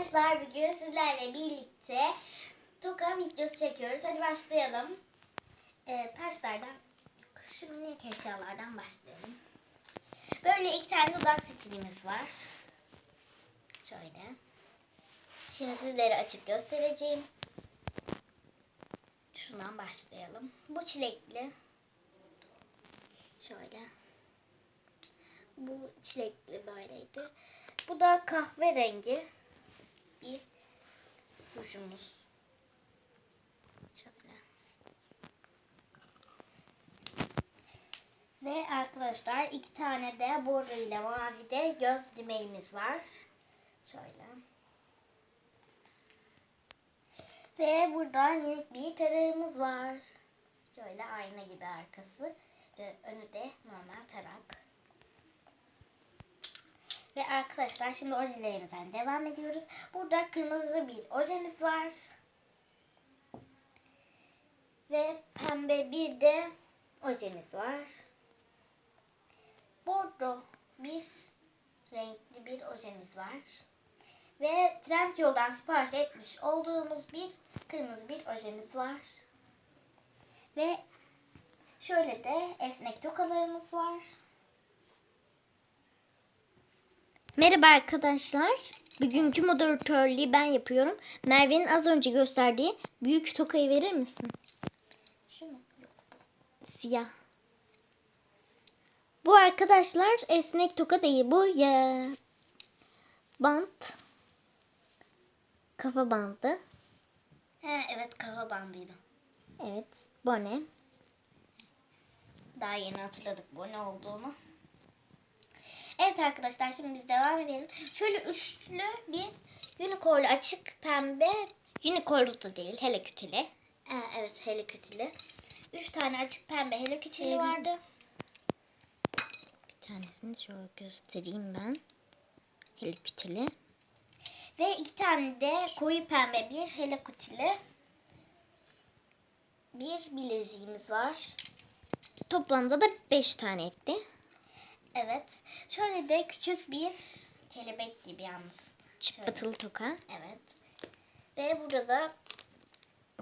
arkadaşlar bugün sizlerle birlikte toka videosu çekiyoruz. Hadi başlayalım. Ee, taşlardan, şu minik eşyalardan başlayalım. Böyle iki tane dudak stilimiz var. Şöyle. Şimdi sizlere açıp göstereceğim. Şundan başlayalım. Bu çilekli. Şöyle. Bu çilekli böyleydi. Bu da kahverengi bir rujumuz. Şöyle. Ve arkadaşlar iki tane de bordo ile mavi de göz rimelimiz var. Şöyle. Ve burada minik bir tarağımız var. Şöyle ayna gibi arkası. Ve önü de normal tarak. Ve arkadaşlar şimdi ojelerimizden devam ediyoruz. Burada kırmızı bir ojemiz var. Ve pembe bir de ojemiz var. Bordo bir renkli bir ojemiz var. Ve Trendyol'dan sipariş etmiş olduğumuz bir kırmızı bir ojemiz var. Ve şöyle de esnek tokalarımız var. Merhaba arkadaşlar. Bugünkü moderatörlüğü ben yapıyorum. Merve'nin az önce gösterdiği büyük tokayı verir misin? Şu mu? Yok. Siyah. Bu arkadaşlar esnek toka değil. Bu ya bant. Kafa bandı. He, evet kafa bandıydı. Evet. Bone. Daha yeni hatırladık bu ne olduğunu. Evet arkadaşlar şimdi biz devam edelim. Şöyle üçlü bir unicornlu açık pembe. Unicorn'lu da değil. Hello Kitty'li. Ee, evet Hello Kitty'li. Üç tane açık pembe Kitty'li Evet. vardı. Bir tanesini şöyle göstereyim ben. Hello Kitty'li. Ve iki tane de koyu pembe bir Hello Kitty'li. Bir bileziğimiz var. Toplamda da 5 tane etti. Evet. Şöyle de küçük bir kelebek gibi yalnız. Çıpıtılı toka. Evet. Ve burada da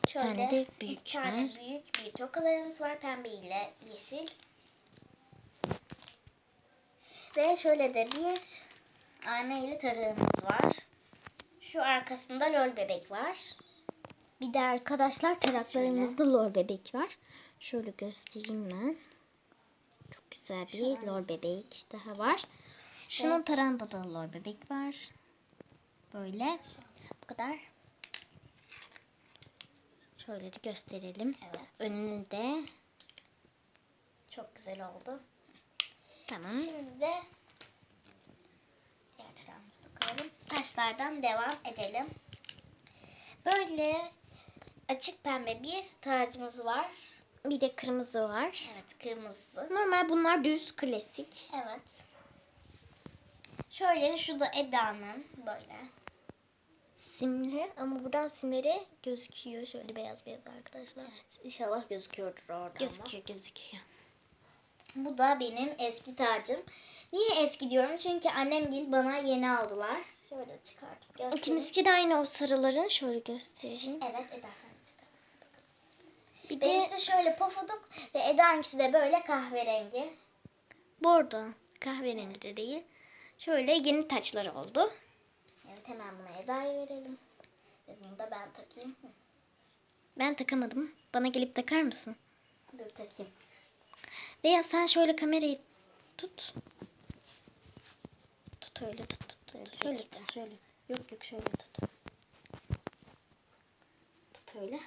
şöyle tane de iki büyük tane var. büyük bir tokalarımız var. Pembe ile yeşil. Ve şöyle de bir ayna ile tarağımız var. Şu arkasında lol bebek var. Bir de arkadaşlar taraklarımızda lor bebek var. Şöyle göstereyim ben. Güzel bir lor bebek daha var. Şunun tarağında da lor bebek var. Böyle. Bu kadar. Şöyle de gösterelim. Evet. Önünü de Çok güzel oldu. tamam. Şimdi de diğer tarağımızı da koyalım. Taşlardan devam edelim. Böyle açık pembe bir tacımız var. Bir de kırmızı var. Evet kırmızı. Normal bunlar düz klasik. Evet. Şöyle şu da Eda'nın böyle. Simli ama buradan simleri gözüküyor. Şöyle beyaz beyaz arkadaşlar. Evet inşallah gözüküyordur orada Gözüküyor gözüküyor. Bu da benim eski tacım. Niye eski diyorum? Çünkü annemgil bana yeni aldılar. Şöyle çıkartıp göstereyim. İkimizinki de aynı o sarıların. Şöyle göstereyim. Evet Eda sen çıkar. Bir de Benimkisi şöyle pofuduk ve Eda'nkisi de böyle kahverengi. bordo. Kahverengi de değil. Şöyle yeni taçlar oldu. Evet hemen buna Eda'yı verelim. Ve bunu da ben takayım. Ben takamadım. Bana gelip takar mısın? Dur takayım. Veya sen şöyle kamerayı tut. Tut öyle tut tut. tut. Evet, Şöyle tut şöyle. Yok yok şöyle tut. Tut öyle.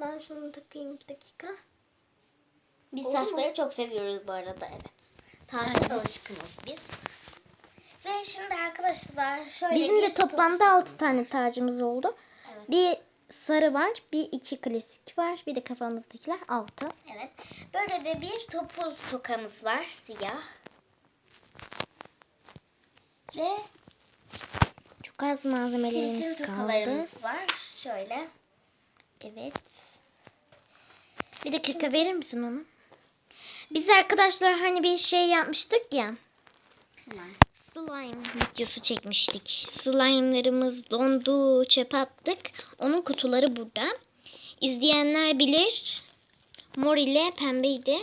Ben şunu takayım iki dakika. Biz Oldu saçları çok seviyoruz bu arada evet. Aynen. alışkınız biz. Ve şimdi arkadaşlar şöyle Bizim de toplamda 6 tane tacımız oldu. Evet. Bir sarı var, bir iki klasik var, bir de kafamızdakiler 6. Evet. Böyle de bir topuz tokamız var siyah. Ve Çok az malzemelerimiz kaldı. tokalarımız var. Şöyle. Evet. Bir dakika verir misin onu? Biz arkadaşlar hani bir şey yapmıştık ya. Slime. slime videosu çekmiştik. Slime'larımız dondu, çöpe attık. Onun kutuları burada. İzleyenler bilir. Mor ile pembeydi.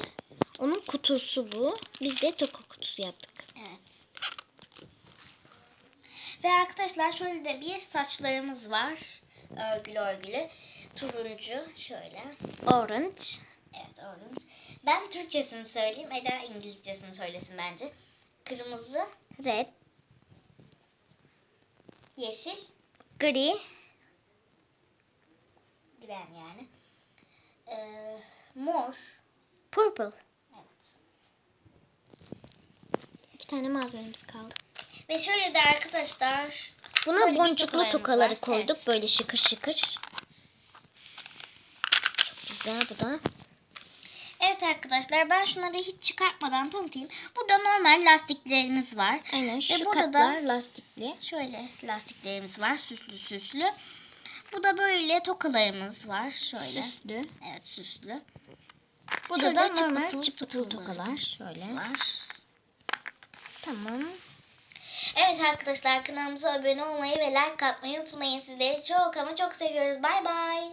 Onun kutusu bu. Biz de toka kutusu yaptık. Evet. Ve arkadaşlar şöyle de bir saçlarımız var. Örgülü örgülü. Turuncu şöyle. Orange. Evet orange. Ben Türkçesini söyleyeyim. Eda İngilizcesini söylesin bence. Kırmızı, Red. yeşil, Gri. green yani. Ee, mor. Purple. Evet. İki tane malzememiz kaldı. Ve şöyle de arkadaşlar Buna boncuklu tokaları var. koyduk. Evet. Böyle şıkır şıkır. Güzel bu da. Evet arkadaşlar ben şunları hiç çıkartmadan tanıtayım. Burada normal lastiklerimiz var. Aynen şu Ve burada katlar da lastikli. şöyle lastiklerimiz var süslü süslü. Bu da böyle tokalarımız var şöyle. Süslü. Evet süslü. Bu da normal çıpıtılı çıpıtılı tokalarımız tokalar. Şöyle. Var. Tamam. Evet arkadaşlar kanalımıza abone olmayı ve like atmayı unutmayın. Sizleri çok ama çok seviyoruz. Bay bay.